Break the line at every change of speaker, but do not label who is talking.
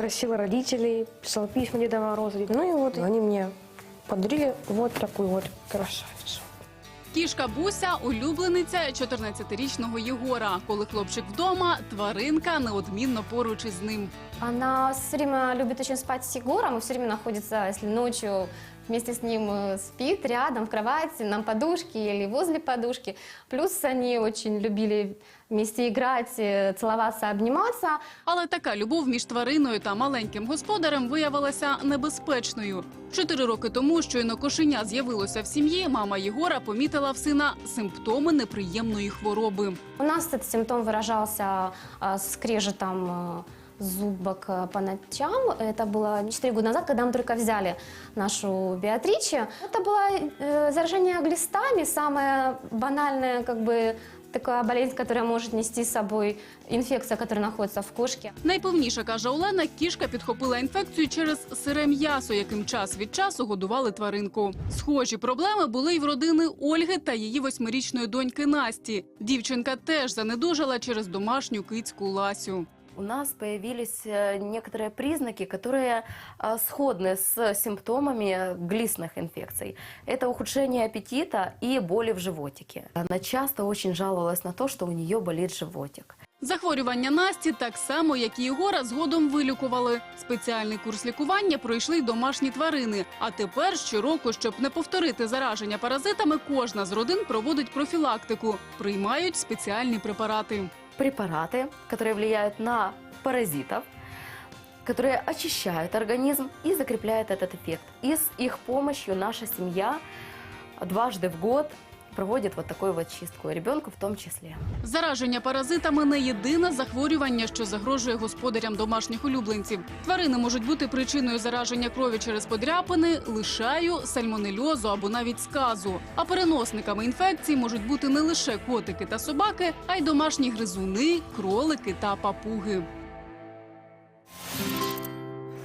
просила родителей, писала письма Деда Мороза. Ну и вот они мне подарили вот такую вот красавицу.
Кішка Буся улюблениця 14-річного Єгора. Коли хлопчик вдома, тваринка неодмінно поруч із ним.
Она все время любит очень спать с Егором и все время находится, если ночью вместе с ним э, спит рядом в кровати, на подушке или возле подушки. Плюс они очень любили вместе играть, э, целоваться, обниматься.
Але така любов між твариною та маленьким господарем виявилася небезпечною. Чотири роки тому, щойно кошеня з'явилося в сім'ї, мама Єгора помітила в сина симптоми неприємної хвороби.
У нас этот симптом выражался э, скрежетом э, зубок э, по ночам. Это было 4 года назад, когда мы только взяли нашу Беатриче. Это было э, заражение глистами, самое банальное, как бы, такая болезнь, которая может нести с собой инфекция, которая находится в кошке.
Найповніше каже Олена, кішка підхопила інфекцію через сире м'ясо, яким час від часу годували тваринку. Схожі проблеми були й в родини Ольги та її восьмирічної доньки Насті. Дівчинка теж занедужала через домашню кицьку Ласю.
у нас появились э, некоторые признаки, которые э, сходны с симптомами глистных инфекций. Это ухудшение аппетита и боли в животике. Она часто очень жаловалась на то, что у нее болит животик.
Захворювання Насті так само, як і Єгора, згодом вилікували. Спеціальний курс лікування пройшли й домашні тварини. А тепер щороку, щоб не повторити зараження паразитами, кожна з родин проводить профілактику, приймають спеціальні препарати.
Препараты, которые влияют на паразитов, которые очищают организм и закрепляют этот эффект. И с их помощью наша семья дважды в год проводит вот такую вот чистку, и ребенку в том числе.
Зараження паразитами не єдине захворювання, що загрожує господарям домашніх улюбленців. Тварини можуть бути причиною зараження крові через подряпини, лишаю, сальмонельозу або навіть сказу. А переносниками інфекцій можуть бути не лише котики та собаки, а й домашні гризуни, кролики та папуги.